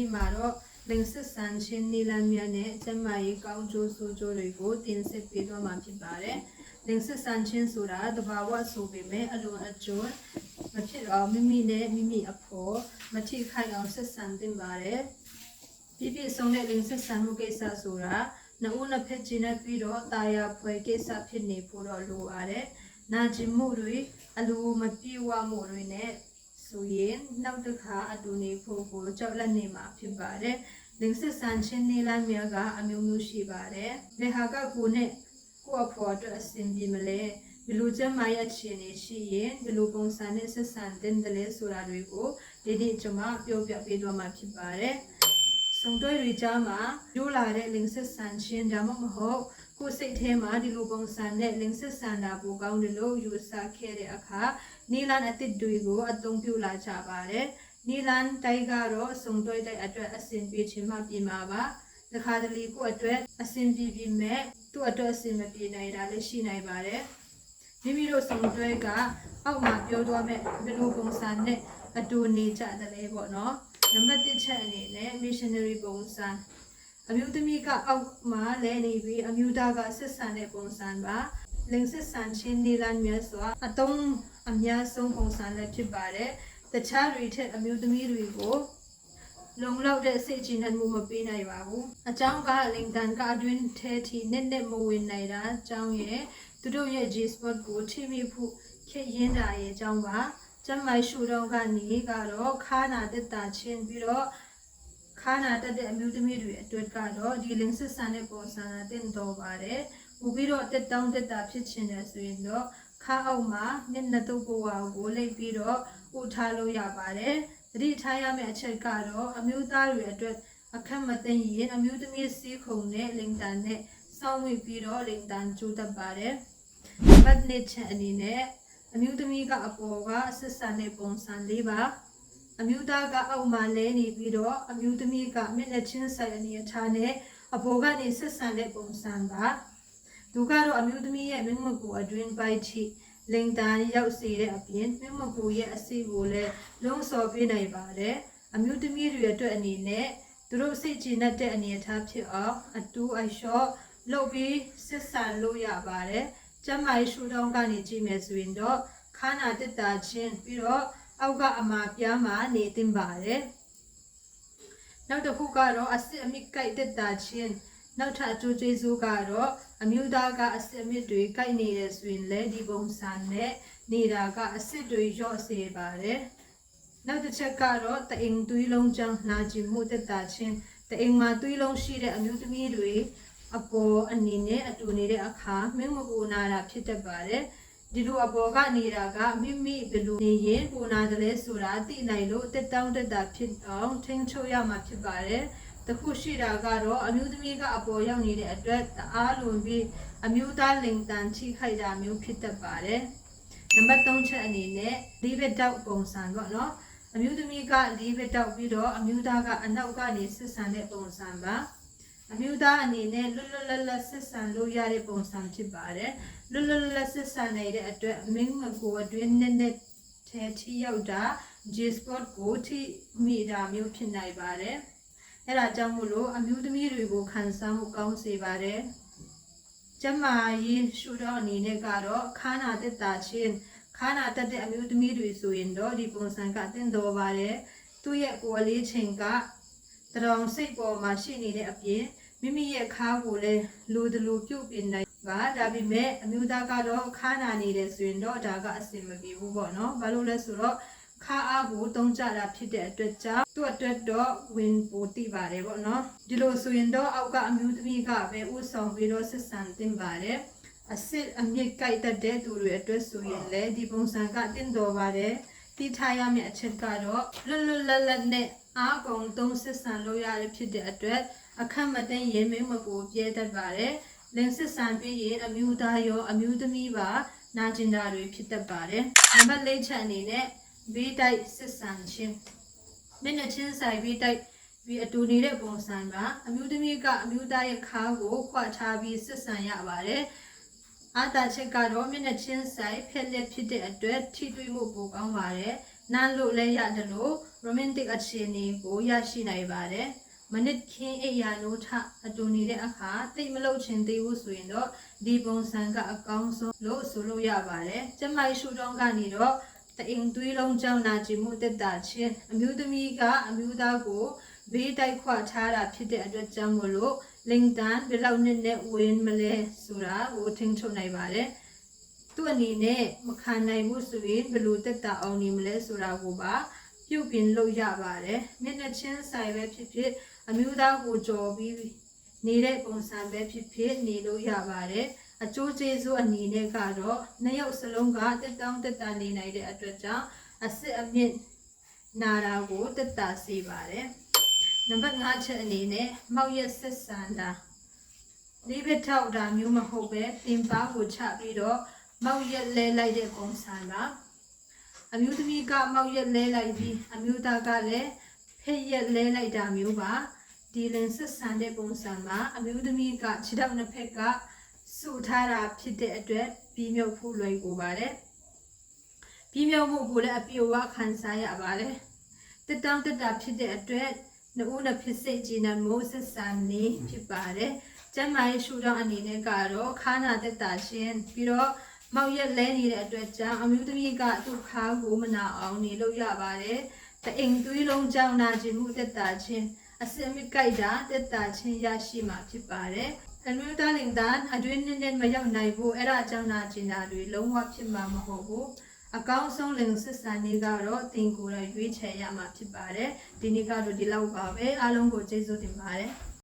နေ့မှာတော့လင်စစ်ဆန်ချင်းနီလန်မြတ်နဲ့ကျမကြီးကောင်းကျိုးဆိုးကျိုးတွေကိုတင်ဆက်ပေးသွားမှာဖြစ်ပါတယ်။လင်စစ်ဆန်ချင်းဆိုတာတဘာဝဆိုပေမဲ့အလွန်အကျွန်းမဖြစ်တော့မိမိနဲ့မိမိအဖော်မထိခိုက်အောင်ဆက်ဆံတင်ပါတယ်။ပြည့်ပြည့်စုံတဲ့လင်စစ်ဆန်မှုကိစ္စဆိုတာနှစ်ဦးနှစ်ဖက်ချင်းနဲ့ပြီးတော့တာယာဖွဲကိစ္စဖြစ်နေဖို့တော့လိုပါတယ်။နာကျင်မှုတွေအလိုမပြေဝမှုတွေနဲ့ ဆိုရင်နောက်တစ်ခါအတူနေဖို့ကိုကြောက်လက်နေမှာဖြစ်ပါတယ်။လင်စစ်ဆန်ချင်းနေလိုက်မြကအမျိုးမျိုးရှိပါတယ်။ဘယ်ဟာကကိုနဲ့ကိုယ့်အဖော်အတွက်အဆင်ပြေမလဲ။ဘယ်လိုကျမ်းမာရချင်နေရှိရင်ဘယ်လိုပုံစံနဲ့ဆက်ဆံတင်တယ်လဲဆိုတာတွေကိုဒီနေ့ကျွန်မပြောပြပေးသွားမှာဖြစ်ပါတယ်။စုံတွဲတွေကြားမှာရိုးလာတဲ့လင်စစ်ဆန်ချင်းဒါမှမဟုတ် ကိုယ်စိတ်ထဲမှာဒီလိုပုံစံနဲ့လင်စစ်ဆန်တာပိုကောင်းတယ်လို့ယူဆခဲ့တဲ့အခါနီလန်အသစ်တွေကိုအသုံးပြုလာကြပါတယ်။နီလန်တိုက်ကတော့စုံတွဲတိုက်အတွက်အဆင်ပြေချင်မှပြင်ပါပါ။တခါတလေကိုယ့်အတွက်အဆင်ပြေပြီမဲ့သူ့အတွက်အဆင်မပြေနိုင်တာလည်းရှိနိုင်ပါတယ်။မိမိတို့စုံတွဲကအောက်မှာပြောသွားမဲ့ဘယ်လိုပုံစံနဲ့အတူနေကြတယ်လဲပေါ့နော်။နံပါတ်1ချက်အနေနဲ့ missionary ပုံစံ အမျိုးသမီးကအောက်မှာလဲနေပြီးအမျိုးသားကဆက်ဆံတဲ့ပုံစံပါလင်ဆက်ဆံချင်းနေလန်းမြတ်စွာအတုံးအများဆုံးပုံစံလည်းဖြစ်ပါတယ်တခြားတွေထက်အမျိုးသမီးတွေကိုလုံလောက်တဲ့စိတ်ကြည်နမှုမပေးနိုင်ပါဘူးအကြောင်းကလင်တန်ကအတွင်းထဲထိနက်နက်မဝင်နိုင်တာအကြောင်းရဲ့သူတို့ရဲ့ G spot ကိုထိမိဖို့ခက်ရင်းတာရဲ့အကြောင်းပါကျမ်းမိုက်ရှူတော့ကနေကတော့ခါနာတက်တာချင်းပြီးတော့ ခါနာတက်တဲ့အမျိုးသမီးတွေအတွက်ကတော့ဒီလင်းစစ်ဆန်တဲ့ပုံစံနဲ့တင်တော်ပါတယ်။ပို့ပြီးတော့တက်တောင်းတက်တာဖြစ်ချင်တယ်ဆိုရင်တော့ခါအောက်မှာမျက်နှာတုပ်ပေါ်ကိုလိပ်ပြီးတော့ဥထားလို့ရပါတယ်။သတိထားရမယ့်အချက်ကတော့အမျိုးသားတွေအတွက်အခက်မသိရင်အမျိုးသမီးစီးခုံနဲ့လင်တန်နဲ့စောင်းဝင်ပြီးတော့လင်တန်ကျိုးတတ်ပါတယ်။ဘတ်နစ်ချက်အနေနဲ့အမျိုးသမီးကအပေါ်ကဆက်ဆံတဲ့ပုံစံလေးပါ။ အမျိုးသားကအောက်မှာလဲနေပြီးတော့အမျိုးသမီးကမျက်နှာချင်းဆိုင်အနေအထားနဲ့အပေါ်ကနေဆက်ဆံတဲ့ပုံစံပါသူကတော့အမျိုးသမီးရဲ့မင်းမကူအတွင်းပိုက်ထိလိန်တန်ရောက်စေတဲ့အပြင်မင်းမကူရဲ့အစီကိုလည်းလုံးစော်ပေးနိုင်ပါတယ်အမျိုးသမီးတွေအတွက်အနေနဲ့သူတို့စိတ်ကြည်နက်တဲ့အနေအထားဖြစ်အောင်အတူအလျှော့လုပ်ပြီးဆက်ဆံလို့ရပါတယ်ကျမ်းမာရေးရှုထောင့်ကနေကြည့်မယ်ဆိုရင်တော့ခါနာတက်တာချင်းပြီးတော့ အောက်ကအမာပြားမှာနေတင်ပါတယ်နောက်တစ်ခုကတော့အစစ်အမြစ်ကြိုက်တက်တာချင်းနောက်ထပ်အကျိုးကျေးဇူးကတော့အမျိုးသားကအစစ်အမြစ်တွေကြိုက်နေရဆိုရင်လည်းဒီပုံစံနဲ့နေတာကအစစ်တွေရော့စေပါတယ်နောက်တစ်ချက်ကတော့တအိမ်သွေးလုံးချောင်းနာကျင်မှုတက်တာချင်းတအိမ်မှာသွေးလုံးရှိတဲ့အမျိုးသမီးတွေအပေါ်အနေနဲ့အတူနေတဲ့အခါမင်းမကူနာတာဖြစ်တတ်ပါတယ် ဒီလိုအပေါ်ကနေတာကမိမိဘယ်လိုနေရင်ပူနာတယ်လဲဆိုတာသိနိုင်လို့တက်တောင်းတက်တာဖြစ်အောင်ထိန်းချုပ်ရမှာဖြစ်ပါတယ်။တခုရှိတာကတော့အမျိုးသမီးကအပေါ်ရောက်နေတဲ့အတွက်တအားလွန်ပြီးအမျိုးသားလိန်တန်ချိခိုက်တာမျိုးဖြစ်တတ်ပါတယ်။နံပါတ်3ချက်အနေနဲ့လေးဘက်တောက်ပုံစံပေါ့နော်။အမျိုးသမီးကလေးဘက်တောက်ပြီးတော့အမျိုးသားကအနောက်ကနေဆက်ဆံတဲ့ပုံစံပါ။ အမျိုးသားအနေနဲ့လွတ်လွတ်လပ်လပ်ဆက်ဆံလို့ရတဲ့ပုံစံဖြစ်ပါတယ်။လွတ်လွတ်လပ်လပ်ဆက်ဆံနေတဲ့အတွက်မင်းမကိုအတွင်းနဲ့နဲ့ထဲထိရောက်တာ G spot ကိုထိမိတာမျိုးဖြစ်နိုင်ပါတယ်။အဲဒါကြောင့်မို့လို့အမျိုးသမီးတွေကိုခံစားမှုကောင်းစေပါတယ်။ကျမရေးရှုတော့အနေနဲ့ကတော့ခါနာတက်တာချင်းခါနာတက်တဲ့အမျိုးသမီးတွေဆိုရင်တော့ဒီပုံစံကတင့်တော်ပါတယ်။သူ့ရဲ့ကိုယ်အလေးချိန်က တရောင်စိတ်ပေါ်မှာရှိနေတဲ့အပြင်မိမိရဲ့ခါကိုလည်းလူတလူပြုတ်ပြနိုင်ပါဒါပေမဲ့အမျိုးသားကတော့ခါနာနေတယ်ဆိုရင်တော့ဒါကအဆင်မပြေဘူးပေါ့နော်ဘာလို့လဲဆိုတော့ခါအားကိုတုံးကြတာဖြစ်တဲ့အတွက်ကြောင့်သူ့အတွက်တော့ဝင်ပိုတိပါတယ်ပေါ့နော်ဒီလိုဆိုရင်တော့အောက်ကအမျိုးသမီးကပဲဥဆောင်ပြီးတော့ဆက်ဆံတင်ပါတယ်အစ်စ်အမြင့်ကြိုက်တတ်တဲ့သူတွေအတွက်ဆိုရင်လည်းဒီပုံစံကတင်တော်ပါတယ် တိထားရမယ့်အချက်ကတော့လွတ်လွတ်လပ်လပ်နဲ့အားကုန်သုံးဆက်ဆံလို့ရတဲ့ဖြစ်တဲ့အတွက်အခက်မသိရင်မင်းမကိုပြဲတတ်ပါတယ်လင်ဆက်ဆံပြီးရင်အမျိုးသားရောအမျိုးသမီးပါနာကျင်တာတွေဖြစ်တတ်ပါတယ်နံပါတ်၄ချက်အနေနဲ့ဘေးတိုက်ဆက်ဆံခြင်းမျက်နှာချင်းဆိုင်ဘေးတိုက်ပြီးအတူနေတဲ့ပုံစံပါအမျိုးသမီးကအမျိုးသားရဲ့ခါကိုခွာထားပြီးဆက်ဆံရပါတယ် အာတာချက်ကတော့မျက်နှာချင်းဆိုင်ဖက်လက်ဖြစ်တဲ့အတွက်ထိတွေ့မှုပိုကောင်းပါတယ်။နားလို့လည်းရတယ်လို့ romantic အခြေအနေကိုရရှိနိုင်ပါတယ်မနစ်ခင်းအိယာနိုးထအတူနေတဲ့အခါတိတ်မလုတ်ချင်သေးဘူးဆိုရင်တော့ဒီပုံစံကအကောင်းဆုံးလို့ဆိုလို့ရပါတယ်ကျမရှုထောင့်ကနေတော့တအိမ်သွေးလုံးကြောင့်နာကျင်မှုတက်တာချင်းအမျိုးသမီးကအမျိုးသားကို ဘေးတိုက်ခွထားတာဖြစ်တဲ့အတွက်ကြောင့်မို့လို့လင်တန်ဘယ်လောက်နဲ့နဲ့ဝင်မလဲဆိုတာကိုထင်ထုတ်နိုင်ပါတယ်သူ့အနေနဲ့မခံနိုင်ဘူးဆိုရင်ဘယ်လိုတက်တာအောင်နေမလဲဆိုတာကိုပါပြုတ်ပြင်လို့ရပါတယ်မျက်နှာချင်းဆိုင်ပဲဖြစ်ဖြစ်အမျိုးသားကိုကြော်ပြီးနေတဲ့ပုံစံပဲဖြစ်ဖြစ်နေလို့ရပါတယ်အကျိုးကျေးဇူးအနေနဲ့ကတော့နှစ်ယောက်စလုံးကတက်တောင်းတက်တာနေနိုင်တဲ့အတွက်ကြောင့်အစ်စ်အမြင့်နာတာကိုတက်တာစေပါတယ် နံပါတ်5ချက်အနေနဲ့မောက်ရက်ဆက်ဆန်တာလေးဘက်ထောက်တာမျိုးမဟုတ်ပဲတင်ပါကိုချပြီးတော့မောက်ရက်လဲလိုက်တဲ့ပုံစံပါအမျိုးသမီးကမောက်ရက်လဲလိုက်ပြီးအမျိုးသားကလည်းဖက်ရက်လဲလိုက်တာမျိုးပါဒီလင်ဆက်ဆန်တဲ့ပုံစံမှာအမျိုးသမီးကခြေထောက်နှစ်ဖက်ကစုထားတာဖြစ်တဲ့အတွက်ပြီးမြုပ်ဖို့လွယ်ကူပါတယ်ပြီးမြုပ်မှုကိုလည်းအပြည့်အဝခံစားရပါတယ်တက်တောင့်တက်တာဖြစ်တဲ့အတွက် နှစ်ဦးနှစ်ဖြစ်စိတ်ကြည်နမှုဆက်ဆံနေဖြစ်ပါတယ်ကျမ်းမာရေးရှုထောင့်အနေနဲ့ကတော့ခါနာတက်တာရှင်ပြီးတော့မောက်ရက်လဲနေတဲ့အတွက်ကြောင့်အမျိုးသမီးကသူ့ခါကိုမနာအောင်နေလို့ရပါတယ်။တအိမ်သွေးလုံးကြောင့်နာကျင်မှုတက်တာချင်းအစင်မကြိုက်တာတက်တာချင်းရရှိမှာဖြစ်ပါတယ်။အမျိုးသားလင်သားအတွင်းနဲ့နဲ့မရောက်နိုင်ဘူးအဲ့ဒါကြောင့်နာကျင်တာတွေလုံးဝဖြစ်မှာမဟုတ်ဘူး။ အကောင်းဆုံးလင်စစ်စံတွေကတော့တင်ကိုယ်ရရွေးချယ်ရမှာဖြစ်ပါတယ်။ဒီနေ့ကတော့ဒီလောက်ပါပဲအားလုံးကိုကျေးဇူးတင်ပါတယ်။